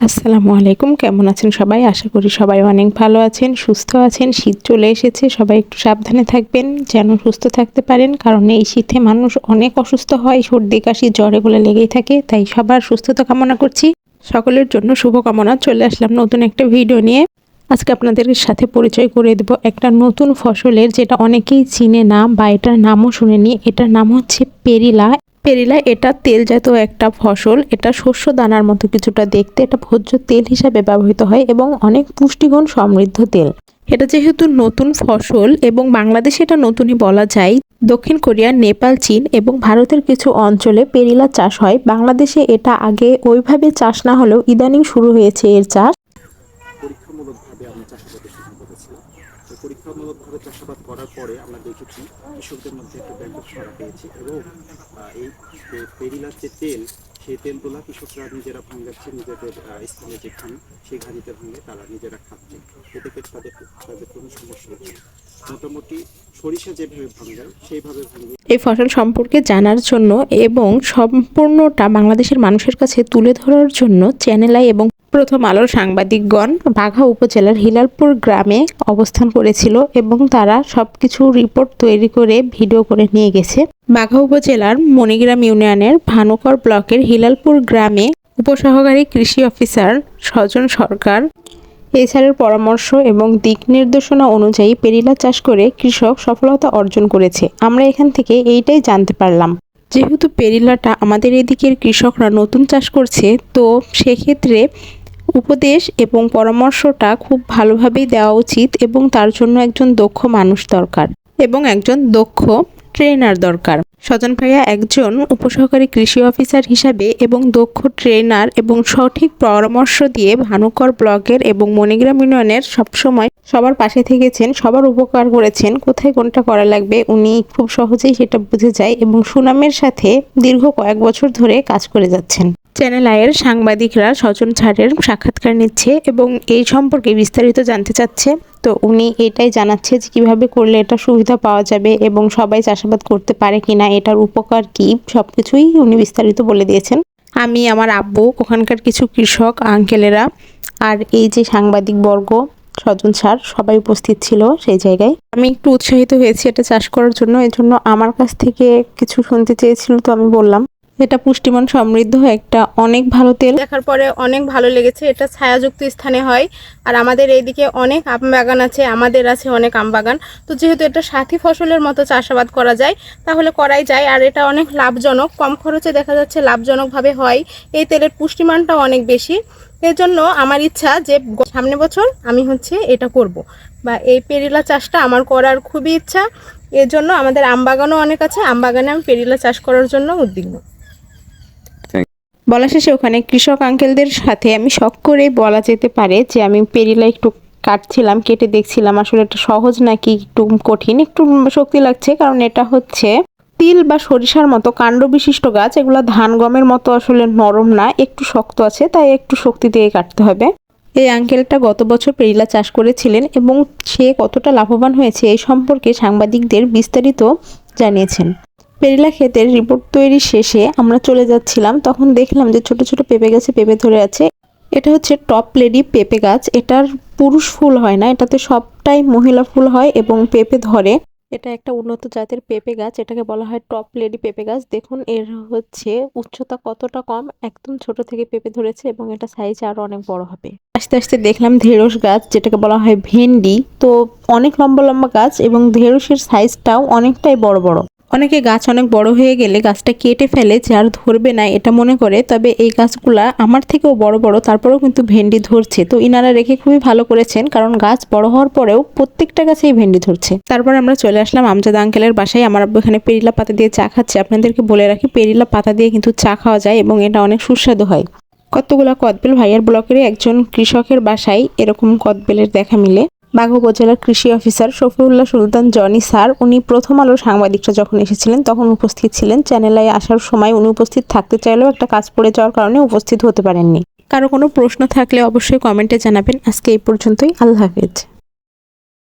আসসালামু আলাইকুম, কেমন আছেন সবাই? আশা করি সবাই অনেক ভালো আছেন, সুস্থ আছেন। শীত চলে এসেছে, সবাই একটু সাবধানে থাকবেন, যেন সুস্থ থাকতে পারেন, কারণ এই শীতে মানুষ অনেক অসুস্থ হয়, সর্দি, কাশি, জ্বর এগুলো লেগেই থাকে, তাই সবার সুস্থতা কামনা করছি। সকলের জন্য শুভকামনা, চলে আসলাম নতুন একটা ভিডিও নিয়ে। আজকে আপনাদের সাথে পরিচয় করে দেব একটা নতুন ফসলের, যেটা অনেকেই চিনে না বা এটার নামও শুনে শুনেনি, এটার নাম হচ্ছে পেরিলা। পেরিলা এটা তেলজাত একটা ফসল। এটা শস্য দানার মতো কিছুটা দেখতে। এটা ভোজ্য তেল হিসাবে ব্যবহৃত হয় এবং অনেক পুষ্টিগুণ সমৃদ্ধ তেল। এটা যেহেতু নতুন ফসল এবং বাংলাদেশে এটা নতুনই বলা যায়, দক্ষিণ কোরিয়া, নেপাল, চীন এবং ভারতের কিছু অঞ্চলে পেরিলা চাষ হয়। বাংলাদেশে এটা আগে ওইভাবে চাষ না হলেও ইদানিং শুরু হয়েছে এর চাষ। পরীক্ষামূলকভাবে আমরা তো চাষাবাদ করার পরে আমরা দেখেছি কৃষকদের মধ্যে একটা ব্যাপক সরা পেয়েছে এবং এই পেরিলার যে তেল, সেই তেলগুলা কৃষকরা নিজেরা ভাঙাচ্ছে, নিজেদের স্থানে যে খান সেই ঘানিতে ভাঙে তারা নিজেরা খাচ্ছে এতে তাদের তাদের কোনো সমস্যা হচ্ছে। মোটামুটি সরিষা যেভাবে সেইভাবে এই ফসল সম্পর্কে জানার জন্য এবং সম্পূর্ণটা বাংলাদেশের মানুষের কাছে তুলে ধরার জন্য চ্যানেল আই এবং প্রথম আলোর সাংবাদিকগণ বাঘা উপজেলার হিলালপুর গ্রামে অবস্থান করেছিল এবং তারা সবকিছু রিপোর্ট তৈরি করে ভিডিও করে নিয়ে গেছে। বাঘা উপজেলার মণিগ্রাম ইউনিয়নের ভানুকর ব্লকের হিলালপুর গ্রামে উপসহকারী কৃষি অফিসার স্বজন সরকার এছাড়ার পরামর্শ এবং দিক নির্দেশনা অনুযায়ী পেরিলা চাষ করে কৃষক সফলতা অর্জন করেছে। আমরা এখান থেকে এইটাই জানতে পারলাম। যেহেতু পেরিলাটা আমাদের এদিকের কৃষকরা নতুন চাষ করছে, তো সেক্ষেত্রে উপদেশ এবং পরামর্শটা খুব ভালোভাবেই দেওয়া উচিত এবং তার জন্য একজন দক্ষ মানুষ দরকার এবং একজন দক্ষ ট্রেনার দরকার। স্বজন ভাইয়া একজন উপসহকারী কৃষি অফিসার হিসাবে এবং দক্ষ ট্রেনার এবং সঠিক পরামর্শ দিয়ে ভানুকর ব্লকের এবং মণিগ্রাম ইউনিয়নের সবসময় সবার পাশে থেকেছেন, সবার উপকার করেছেন। কোথায় কোনটা করা লাগবে উনি খুব সহজেই সেটা বুঝে যায় এবং সুনামের সাথে দীর্ঘ কয়েক বছর ধরে কাজ করে যাচ্ছেন। চ্যানেল আয়ের সাংবাদিকরা স্বজন ছাড়ের সাক্ষাৎকার নিচ্ছে এবং এই সম্পর্কে বিস্তারিত জানতে চাচ্ছে। তো উনি এটাই জানাচ্ছে যে কীভাবে করলে এটা সুবিধা পাওয়া যাবে এবং সবাই চাষাবাদ করতে পারে কিনা, এটার উপকার কি, সবকিছুই উনি বিস্তারিত বলে দিয়েছেন। আমি, আমার আব্বু, ওখানকার কিছু কৃষক, আঙ্কেলেরা আর এই যে সাংবাদিক বর্গ, স্বজন স্যার সবাই উপস্থিত ছিল সেই জায়গায়। আমি একটু উৎসাহিত হয়েছি এটা চাষ করার জন্য এই জন্য আমার কাছ থেকে কিছু শুনতে চেয়েছিল তো আমি বললাম। এটা পুষ্টিমান সমৃদ্ধ একটা অনেক ভালো তেল। দেখার পরে অনেক ভালো লেগেছে। এটা ছায়াযুক্ত স্থানে হয়। আর আমাদের এইদিকে অনেক আম বাগান আছে, আমাদের আছে অনেক আম বাগান। তো যেহেতু এটা সাথী ফসলের মতো চাষাবাদ করা যায়, তাহলে করাই যায়। আর এটা অনেক লাভজনক, কম খরচে দেখা যাচ্ছে লাভজনকভাবে হয়। এই তেলের পুষ্টিমানটাও অনেক বেশি। এর জন্য আমার ইচ্ছা যে সামনে বছর আমি হচ্ছে এটা করব। বা এই পেরিলা চাষটা আমার করার খুবই ইচ্ছা। এর জন্য আমাদের আম বাগানও অনেক আছে। আম বাগানে আমি পেরিলা চাষ করার জন্য উদ্বিগ্ন। বলা শেষে ওখানে কৃষক আঙ্কেলদের সাথে আমি শখ করে বলা যেতে পারে যে আমি পেরিলা একটু কাটছিলাম, কেটে দেখছিলাম। আসলে এটা সহজ নাকি একটু কঠিন? একটু শক্তি লাগছে, কারণ এটা হচ্ছে তিল বা সরিষার মতো কাণ্ড বিশিষ্ট গাছ। এগুলো ধান গমের মতো আসলে নরম না, একটু শক্ত আছে, তাই একটু শক্তি দিয়ে কাটতে হবে। এই আঙ্কেলটা গত বছর পেরিলা চাষ করেছিলেন এবং সে কতটা লাভবান হয়েছে এই সম্পর্কে সাংবাদিকদের বিস্তারিত জানিয়েছেন। পেরিলা ক্ষেতের রিপোর্ট তৈরি শেষে আমরা চলে যাচ্ছিলাম। তখন দেখলাম যে ছোট ছোট পেঁপে গাছে পেঁপে ধরে আছে। এটা হচ্ছে টপ লেডি পেঁপে গাছ। এটার পুরুষ ফুল হয় না, এটাতে সবটাই মহিলা ফুল হয় এবং পেঁপে ধরে। এটা একটা উন্নত জাতের পেঁপে গাছ, এটাকে বলা হয় টপ লেডি পেঁপে গাছ। দেখুন, এর হচ্ছে উচ্চতা কতটা কম, একদম ছোট থেকে পেঁপে ধরেছে এবং এটা সাইজ আরও অনেক বড় হবে। আস্তে আস্তে দেখলাম ঢেঁড়স গাছ, যেটাকে বলা হয় ভেন্ডি। তো অনেক লম্বা লম্বা গাছ এবং ঢেঁড়সের সাইজটাও অনেকটাই বড় বড়। অনেকে গাছ অনেক বড় হয়ে গেলে গাছটা কেটে ফেলে যে আর ধরবে না, এটা মনে করে। তবে এই গাছগুলা আমার থেকেও বড় বড়, তারপরেও কিন্তু ভেন্ডি ধরছে। তো ইনারা রেখে খুবই ভালো করেছেন, কারণ গাছ বড় হওয়ার পরেও প্রত্যেকটা গাছেই ভেন্ডি ধরছে। তারপর আমরা চলে আসলাম আমজাদ আঙ্কেলের বাসায়। আমার আব্বু এখানে পেরিলা পাতা দিয়ে চা খাচ্ছে। আপনাদেরকে বলে রাখি, পেরিলা পাতা দিয়ে কিন্তু চা খাওয়া যায় এবং এটা অনেক সুস্বাদু হয়। কতগুলা কদবেল ভাইয়ার ব্লকের একজন কৃষকের বাসায় এরকম কদবেলের দেখা মিলে। বাঘ উপজেলার কৃষি অফিসার শফিউল্লাহ সুলতান জনি স্যার, উনি প্রথম আলো সাংবাদিকরা যখন এসেছিলেন, তখন উপস্থিত ছিলেন। চ্যানেলে আসার সময় উনি উপস্থিত থাকতে চাইলেও একটা কাজ পড়ে যাওয়ার কারণে উপস্থিত হতে পারেননি। কারও কোনো প্রশ্ন থাকলে অবশ্যই কমেন্টে জানাবেন। আজকে এই পর্যন্তই। আল্লাহ হাফেজ।